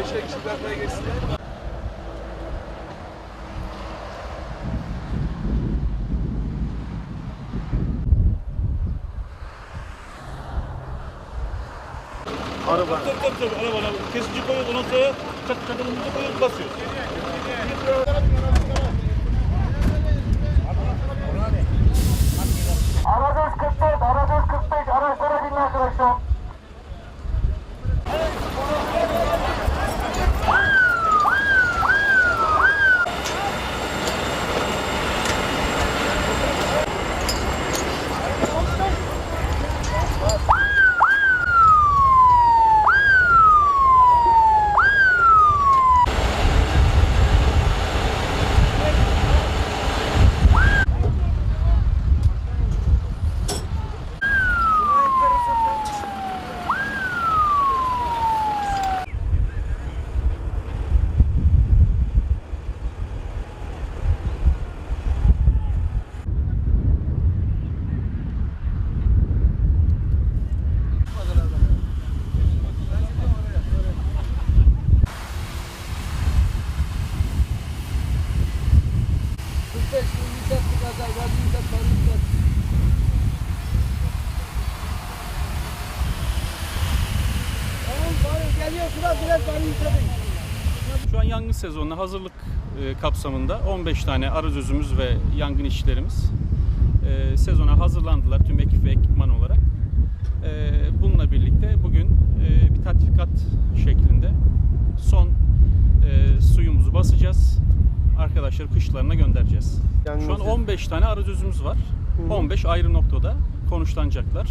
Beşer kişi arkaya geçsin. Araba. Tabii tabii tabii. Araba. Kesici koyuyoruz. Ondan sonra çat çatılımızı koyuyoruz. Basıyoruz. Arabesk Şu an yangın sezonuna hazırlık e, kapsamında 15 tane arızözümüz ve yangın işçilerimiz e, sezona hazırlandılar tüm ekip ve ekipman olarak. E, bununla birlikte bugün bir tatbikat şeklinde son suyumuzu basacağız. Arkadaşları kışlarına göndereceğiz. Şu an 15 tane arızözümüz var. 15 ayrı noktada konuşlanacaklar.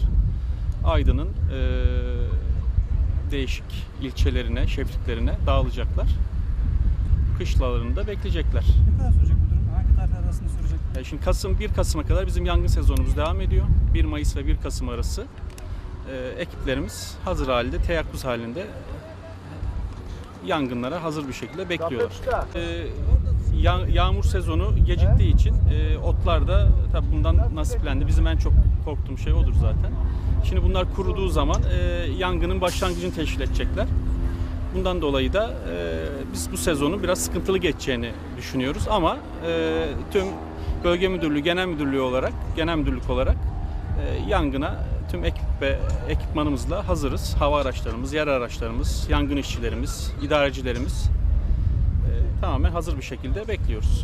Aydın'ın değişik ilçelerine, şefliklerine dağılacaklar. Kışlalarında bekleyecekler. Ne kadar sürecek bu durum? Hangi tarih arasında sürecek? Yani şimdi Kasım 1 Kasım'a kadar bizim yangın sezonumuz devam ediyor. 1 Mayıs ve 1 Kasım arası e, ekiplerimiz hazır halde, teyakkuz halinde yangınlara hazır bir şekilde bekliyorlar. E, ya- yağmur sezonu geciktiği için e, otlar da tabii bundan nasiplendi. Bizim en çok korktuğum şey odur zaten. Şimdi bunlar kuruduğu zaman e, yangının başlangıcını teşkil edecekler. Bundan dolayı da e, biz bu sezonu biraz sıkıntılı geçeceğini düşünüyoruz ama e, tüm bölge müdürlüğü, genel müdürlüğü olarak, genel müdürlük olarak e, yangına tüm ekip ve ekipmanımızla hazırız. Hava araçlarımız, yer araçlarımız, yangın işçilerimiz, idarecilerimiz tamamen hazır bir şekilde bekliyoruz.